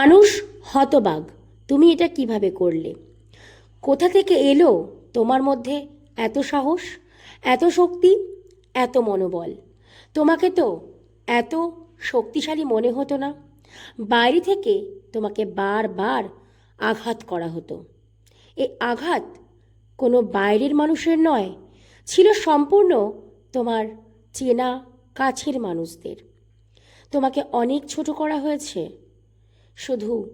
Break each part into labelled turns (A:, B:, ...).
A: মানুষ হতবাগ তুমি এটা কীভাবে করলে? কোথা থেকে এলো তোমার মধ্যে এত সাহস, এত শক্তি, এত মনোবল? তোমাকে তো এত শক্তিশালী মনে হতো না। বাইরে থেকে তোমাকে বারবার আঘাত করা হতো। এই আঘাত কোনো বাইরের মানুষের নয়, ছিল সম্পূর্ণ তোমার চেনা কাছের মানুষদের। তোমাকে অনেক ছোট করা হয়েছে। শুধু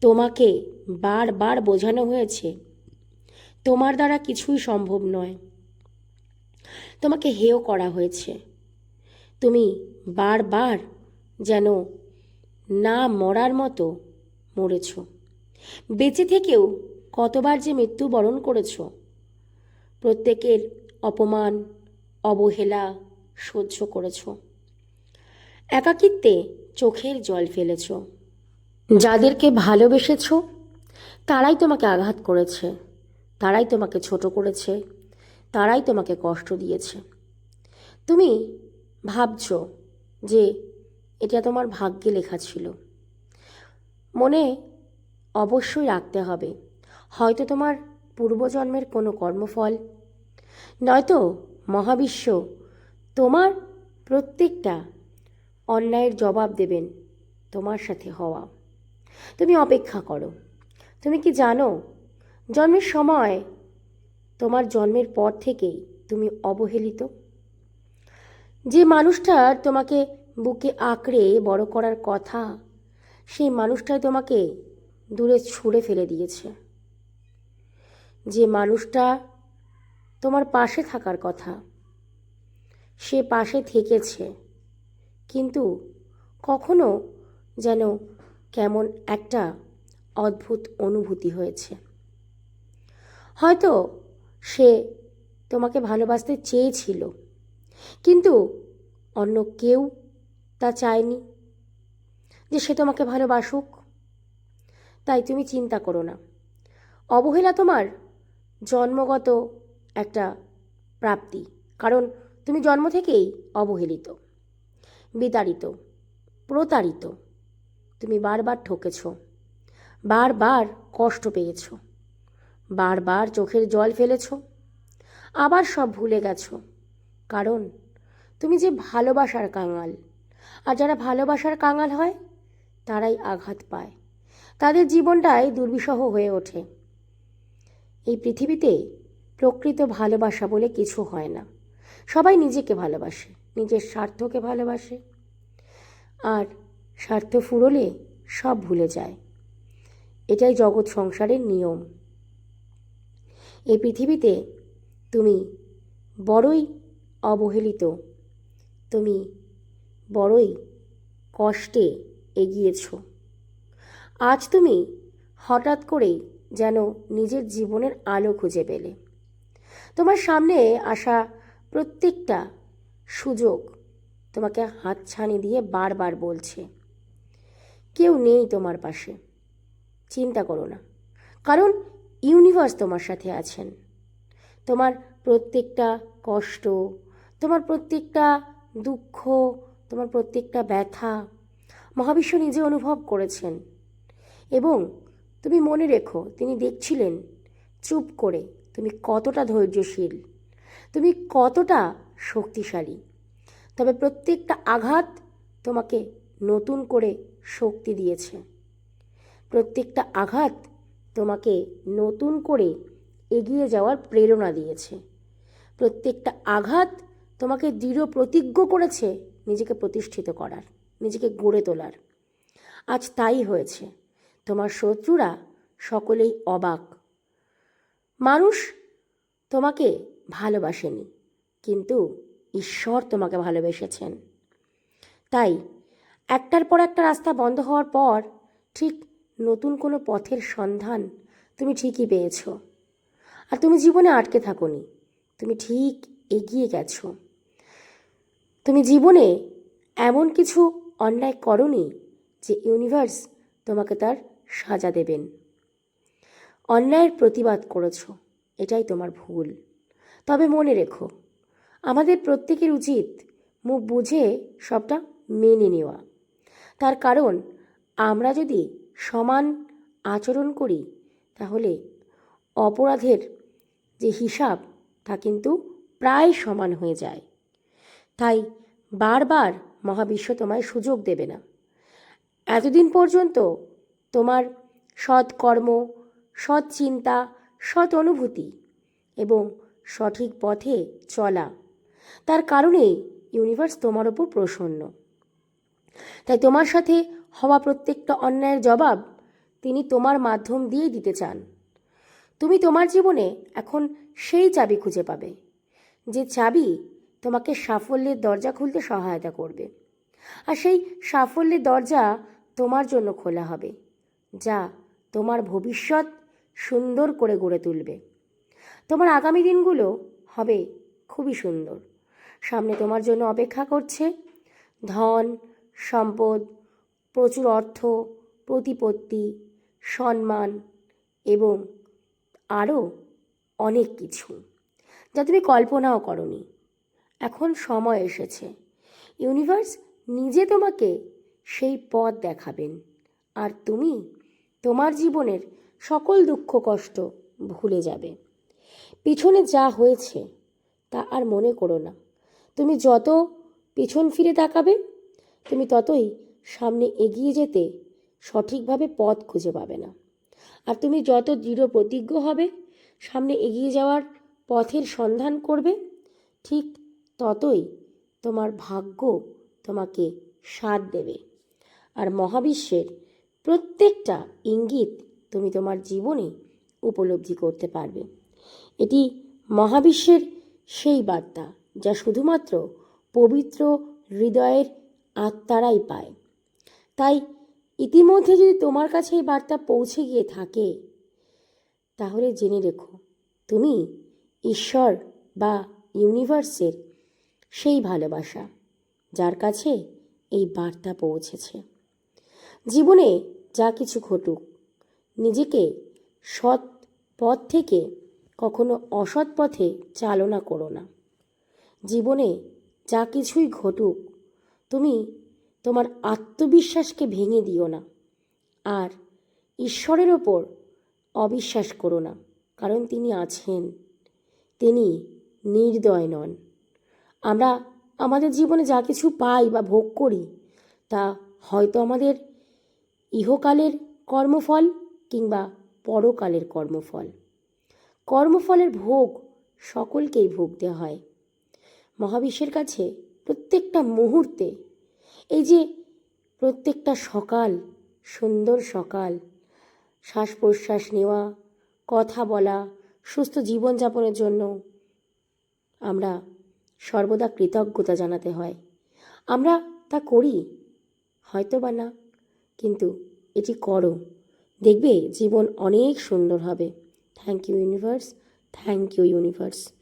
A: তোমাকে বারবার বোঝানো হয়েছে, তোমার দ্বারা কিছুই সম্ভব নয়। তোমাকে হেয় করা হয়েছে। তুমি বারবার যেন না মরার মতো মরেছ। বেঁচে থেকেও কতবার যে মৃত্যুবরণ করেছ, প্রত্যেকের অপমান, অবহেলা সহ্য করেছ। একাকিত্বে চোখের জল ফেলেছ। যাদেরকে ভালোবেসেছ, তারাই তোমাকে আঘাত করেছে, তারাই তোমাকে ছোট করেছে, তারাই তোমাকে কষ্ট দিয়েছে। তুমি ভাবছ যে এটা তোমার ভাগ্যে লেখা ছিল। মনে অবশ্যই রাখতে হবে, হয়তো তোমার পূর্বজন্মের কোনো কর্মফল, নয়তো মহাবিশ্ব তোমার প্রত্যেকটা অন্যায়ের জবাব দেবেন তোমার সাথে হওয়া। তুমি অপেক্ষা করো। তুমি কি জানো, জন্মের সময় তোমার জন্মের পর থেকেই তুমি অবহেলিত? যে মানুষটার তোমাকে বুকে আঁকড়ে বড় করার কথা, সেই মানুষটাই তোমাকে দূরে ছুঁড়ে ফেলে দিয়েছে। যে মানুষটা তোমার পাশে থাকার কথা, সে পাশে থেকেছে, কিন্তু কখনো যেন কেমন একটা অদ্ভুত অনুভূতি হয়েছে। হয়তো সে তোমাকে ভালোবাসতে চেয়েছিল, কিন্তু অন্য কেউ তা চায়নি যে সে তোমাকে ভালোবাসুক। তাই তুমি চিন্তা করো না। অবহেলা তোমার জন্মগত একটা প্রাপ্তি, কারণ তুমি জন্ম থেকেই অবহেলিত, বিতাড়িত, প্রতারিত। তুমি বারবার ঠকেছ। বারবার কষ্ট পেয়েছ। বারবার চোখের জল ফেলেছ। আবার সব ভুলে গেছ। কারণ তুমি যে ভালোবাসার কাঙাল। আর যারা ভালোবাসার কাঙাল হয়, তারাই আঘাত পায়। তাদের জীবনটাই দুর্বিষহ হয়ে ওঠে। এই পৃথিবীতে প্রকৃত ভালোবাসা বলে কিছু হয় না। সবাই নিজেকে ভালোবাসে, নিজের স্বার্থকে ভালোবাসে। আর স্বার্থ ফুরলে সব ভুলে যায়। এটাই জগৎ সংসারের নিয়ম। এই পৃথিবীতে তুমি বড়ই অবহেলিত। তুমি বড়ই কষ্টে এগিয়েছ। আজ তুমি হঠাৎ করেই যেন নিজের জীবনের আলো খুঁজে পেলে। তোমার সামনে আসা প্রত্যেকটা সুযোগ তোমাকে হাতছানি দিয়ে বারবার বলছে। কেউ নেই তোমার পাশে। চিন্তা করো না। কারণ ইউনিভার্স তোমার সাথে আছেন। তোমার প্রত্যেকটা কষ্ট, তোমার প্রত্যেকটা দুঃখ, তোমার প্রত্যেকটা ব্যথা মহাবিশ্ব নিজে অনুভব করেছেন। এবং তুমি মনে রেখো, তিনি দেখছিলেন, চুপ করে, তুমি কতটা ধৈর্যশীল, তুমি কতটা শক্তিশালী। তবে প্রত্যেকটা আঘাত তোমাকে নতুন করে শক্তি দিয়েছে। প্রত্যেকটা আঘাত তোমাকে নতুন করে এগিয়ে যাওয়ার প্রেরণা দিয়েছে। প্রত্যেকটা আঘাত তোমাকে দৃঢ় প্রতিজ্ঞ করেছে নিজেকে প্রতিষ্ঠিত করার, নিজেকে গড়ে তোলার। আজ তাই হয়েছে। তোমার শত্রুরা সকলেই অবাক। মানুষ তোমাকে ভালোবাসেনি, কিন্তু ঈশ্বর তোমাকে ভালোবেসেছেন। তাই একটার পর একটা রাস্তা বন্ধ হওয়ার পর ঠিক নতুন কোনো পথের সন্ধান তুমি ঠিকই পেয়েছ। আর তুমি জীবনে আটকে থাকোনি। তুমি ঠিক এগিয়ে গেছো। তুমি জীবনে এমন কিছু অন্যায় করনি যে ইউনিভার্স তোমাকে তার সাজা দেবেন। অন্যায়ের প্রতিবাদ করেছ, এটাই তোমার ভুল। তবে মনে রেখো, আমাদের প্রত্যেকের উচিত মুখ বুঝে সবটা মেনে নেওয়া। তার কারণ, আমরা যদি সমান আচরণ করি, তাহলে অপরাধের যে হিসাব, তা কিন্তু প্রায় সমান হয়ে যায়। তাই বারবার মহাবিশ্ব তোমায় সুযোগ দেবে না। এতদিন পর্যন্ত তোমার সৎ কর্ম সৎ চিন্তা সৎ অনুভূতি এবং সঠিক পথে চলা, তার কারণেই ইউনিভার্স তোমার ওপর প্রসন্ন। তাই তোমার সাথে হওয়া প্রত্যেকটা অন্যায়ের জবাব তিনি তোমার মাধ্যম দিয়েই দিতে চান। তুমি তোমার জীবনে এখন সেই চাবি খুঁজে পাবে, যে চাবি তোমাকে সাফল্যের দরজা খুলতে সহায়তা করবে। আর সেই সাফল্যের দরজা তোমার জন্য খোলা হবে, যা তোমার ভবিষ্যৎ সুন্দর করে গড়ে তুলবে। তোমার আগামী দিনগুলো হবে খুবই সুন্দর। সামনে তোমার জন্য অপেক্ষা করছে ধন সম্পদ, প্রচুর অর্থ, প্রতিপত্তি, সম্মান এবং আরও অনেক কিছু যা তুমি কল্পনাও করনি। এখন সময় এসেছে। ইউনিভার্স নিজে তোমাকে সেই পথ দেখাবেন আর তুমি তোমার জীবনের সকল দুঃখ, কষ্ট ভুলে যাবে। পিছনে যা হয়েছে তা আর মনে করো না। তুমি যত পিছন ফিরে তাকাবে তুমি ততই সামনে এগিয়ে যেতে সঠিকভাবে পথ খুঁজে পাবে না। আর তুমি যত দৃঢ় প্রতিজ্ঞ হবে, সামনে এগিয়ে যাওয়ার পথের সন্ধান করবে, ঠিক ততই তোমার ভাগ্য তোমাকে সাথ দেবে। আর মহাবিশ্বের প্রত্যেকটা ইঙ্গিত তুমি তোমার জীবনে উপলব্ধি করতে পারবে। এটি মহাবিশ্বের সেই বার্তা যা শুধুমাত্র পবিত্র হৃদয়ের আত্মারাই পায়। তাই ইতিমধ্যে যদি তোমার কাছে এই বার্তা পৌঁছে গিয়ে থাকে, তাহলে জেনে রেখো, তুমি ঈশ্বর বা ইউনিভার্সের সেই ভালোবাসা যার কাছে এই বার্তা পৌঁছেছে। জীবনে যা কিছু ঘটুক, নিজেকে সৎ পথ থেকে কখনো অসৎ পথে চালনা করো না। জীবনে যা কিছুই ঘটুক তুমি তোমার আত্মবিশ্বাসকে ভেঙে দিও না। আর ঈশ্বরের ওপর অবিশ্বাস করো না, কারণ তিনি আছেন। তিনি নির্দয় নন। আমরা আমাদের জীবনে যা কিছু পাই বা ভোগ করি, তা হয়তো আমাদের ইহকালের কর্মফল কিংবা পরকালের কর্মফল। কর্মফলের ভোগ সকলকেই ভুগতে হয়। মহাবিশ্বের কাছে প্রত্যেকটা মুহূর্তে। এই যে প্রত্যেকটা সকাল, সুন্দর সকাল শ্বাস প্রশ্বাস নেওয়া, কথা বলা, সুস্থ জীবনযাপনের জন্য আমরা সর্বদা কৃতজ্ঞতা জানাতে হয়। আমরা তা করি হয়তো বা না, কিন্তু এটি করো। দেখবে জীবন অনেক সুন্দর হবে। Thank you universe thank you universe